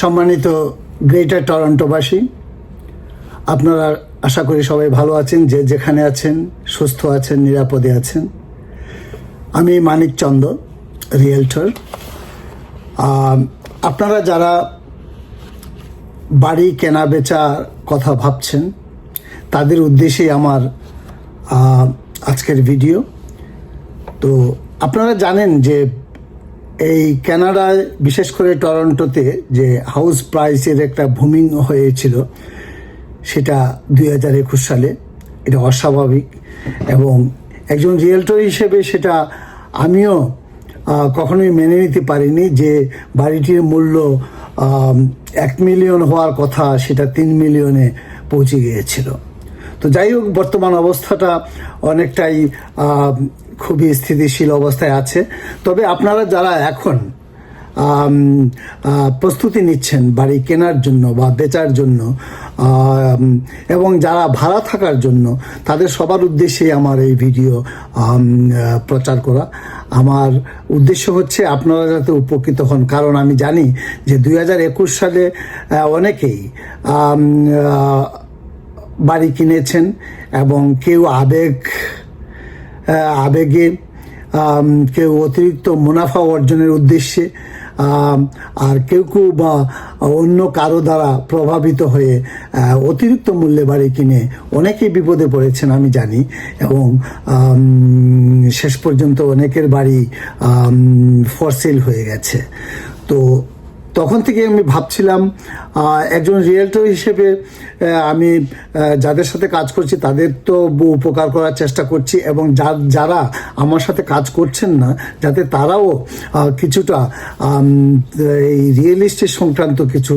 সম্মানিত গ্রেটার টরন্টোবাসী আপনারা আশা করি সবাই ভালো আছেন, যে যেখানে আছেন, সুস্থ আছেন, নিরাপদে আছেন। আমি মানিক চন্দ রিয়েলটর আপনারা যারা বাড়ি কেনা বেচার কথা ভাবছেন, তাদের উদ্দেশ্যেই আমার আজকের ভিডিও। তো আপনারা জানেন যে এই কানাডায়, বিশেষ করে টরন্টোতে যে হাউস প্রাইসের একটা ভুমিং হয়েছিল, সেটা দুই হাজার একুশ সালে, এটা অস্বাভাবিক। এবং একজন রিয়েলটর হিসেবে সেটা আমিও কখনোই মেনে নিতে পারিনি যে বাড়িটির মূল্য এক মিলিয়ন হওয়ার কথা সেটা তিন মিলিয়নে পৌঁছে গিয়েছিল। তো যাই হোক, বর্তমান অবস্থাটা অনেকটাই খুবই স্থিতিশীল অবস্থায় আছে। তবে আপনারা যারা এখন প্রস্তুতি নিচ্ছেন বাড়ি কেনার জন্য বা বেচার জন্য এবং যারা ভাড়া থাকার জন্য, তাদের সবার উদ্দেশ্যে আমার এই ভিডিও প্রচার করা। আমার উদ্দেশ্য হচ্ছে আপনারা যাতে উপকৃত হন, কারণ আমি জানি যে দু হাজার একুশ সালে অনেকেই বাড়ি কিনেছেন এবং কেউ আবেগ আবেগে কেউ অতিরিক্ত মুনাফা অর্জনের উদ্দেশ্যে আর কেউ কেউ বা অন্য কারও দ্বারা প্রভাবিত হয়ে অতিরিক্ত মূল্যে বাড়ি কিনে অনেকেই বিপদে পড়েছেন আমি জানি এবং শেষ পর্যন্ত অনেকের বাড়ি ফরসেল হয়ে গেছে। তো তখন থেকে আমি ভাবছিলাম একজন রিয়েলটর হিসেবে আমি যাদের সাথে কাজ করছি তাদের তো উপকার করার চেষ্টা করছি এবং যারা আমার সাথে কাজ করছেন না, যাতে তারাও কিছুটা এই রিয়েল এস্টেট সংক্রান্ত কিছু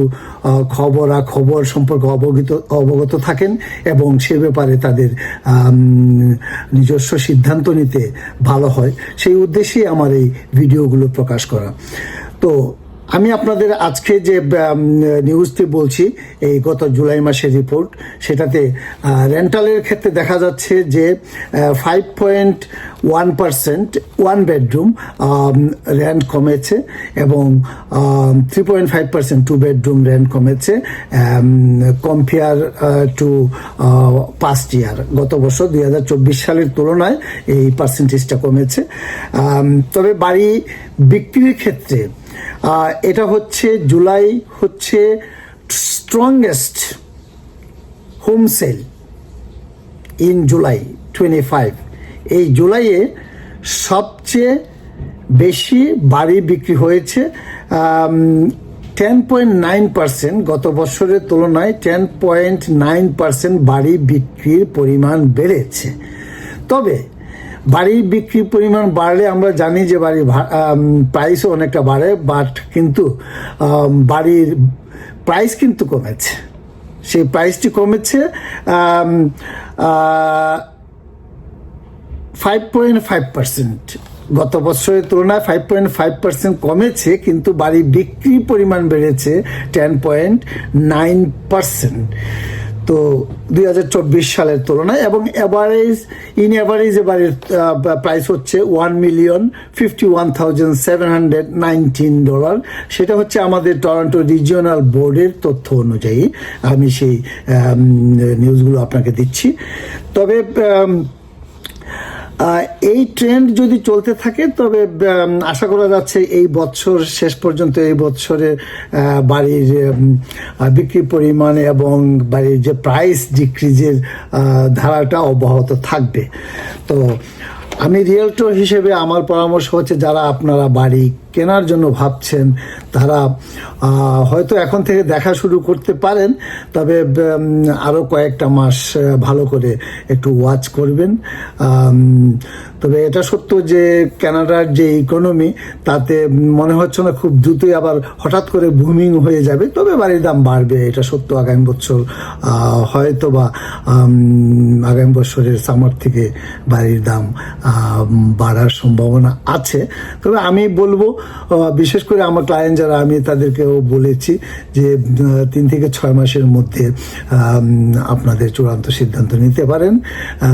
খবর আর খবর সম্পর্কে অবগত অবগত থাকেন এবং সে ব্যাপারে তাদের নিজস্ব সিদ্ধান্ত নিতে ভালো হয়। সেই উদ্দেশ্যেই আমার এই ভিডিওগুলো প্রকাশ করা। তো আমি আপনাদের আজকে যে নিউজটি বলছি, এই গত জুলাই মাসের রিপোর্ট সেটাতে রেন্টালের ক্ষেত্রে দেখা যাচ্ছে যে five point one percent one bedroom rent কমেছে এবং three point five percent two bedroom rent কমেছে কম্পেয়ার টু পাস্ট ইয়ার গত বছর দুই হাজার চব্বিশ সালের তুলনায় এই পার্সেন্টেজটা কমেছে। তবে বাড়ি বিক্রির ক্ষেত্রে এটা হচ্ছে জুলাই হচ্ছে strongest home sale in July twenty five এই জুলাইয়ে সবচেয়ে বেশি বাড়ি বিক্রি হয়েছে টেন পয়েন্ট নাইন পার্সেন্ট গত বছরের তুলনায় টেন পয়েন্ট নাইন পার্সেন্ট বাড়ি বিক্রির পরিমাণ বেড়েছে। তবে বাড়ির বিক্রির পরিমাণ বাড়লে আমরা জানি যে বাড়ির প্রাইসও অনেকটা বাড়ে বাট কিন্তু বাড়ির প্রাইস কিন্তু কমেছে। সেই প্রাইসটি কমেছে ফাইভ পয়েন্ট ফাইভ পার্সেন্ট গত বছরের তুলনায় ফাইভ পয়েন্ট ফাইভ পার্সেন্ট কমেছে, কিন্তু বাড়ির বিক্রির পরিমাণ বেড়েছে টেন পয়েন্ট নাইন পার্সেন্ট তো দুই হাজার চব্বিশ সালের তুলনায় এবং অ্যাভারেজ ইন অ্যাভারেজ এবারের প্রাইস হচ্ছে one million fifty one thousand seven hundred nineteen dollar সেটা হচ্ছে আমাদের টরন্টো রিজিওনাল বোর্ডের তথ্য অনুযায়ী। আমি সেই নিউজগুলো আপনাকে দিচ্ছি। তবে এই ট্রেন্ড যদি চলতে থাকে, তবে আশা করা যাচ্ছে এই বছর শেষ পর্যন্ত এই বছরে বাড়ির বিক্রি বিক্রির পরিমাণ এবং বাড়ির যে প্রাইস ডিক্রিজের ধারাটা অব্যাহত থাকবে। তো, আমি রিয়েলটর হিসেবে আমার পরামর্শ হচ্ছে, যারা আপনারা বাড়ি কেনার জন্য ভাবছেন, তারা হয়তো এখন থেকে দেখা শুরু করতে পারেন, তবে আরও কয়েকটা মাস ভালো করে একটু ওয়াচ করবেন। তবে এটা সত্য যে কানাডার যে ইকোনমি তাতে মনে হচ্ছে না খুব দ্রুতই আবার হঠাৎ করে বুমিং হয়ে যাবে, তবে বাড়ির দাম বাড়বে, এটা সত্য আগামী বছর হয়তো বা আগামী বছরের সামার থেকে বাড়ির দাম বাড়ার সম্ভাবনা আছে। তবে আমি বলব বিশেষ করে আমার ক্লায়েন্ট যারা, আমি তাদেরকেও বলেছি যে তিন থেকে ছয় মাসের মধ্যে আপনাদের চূড়ান্ত সিদ্ধান্ত নিতে পারেন।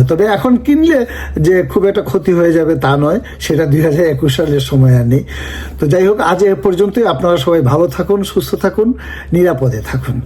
তবে এখন কিনলে যে খুব একটা ক্ষতি হয়ে যাবে তা নয়, সেটা দুই হাজার একুশ সালের সময় আর নেই। তো যাই হোক, আজ এ পর্যন্তই। আপনারা সবাই ভালো থাকুন, সুস্থ থাকুন, নিরাপদে থাকুন।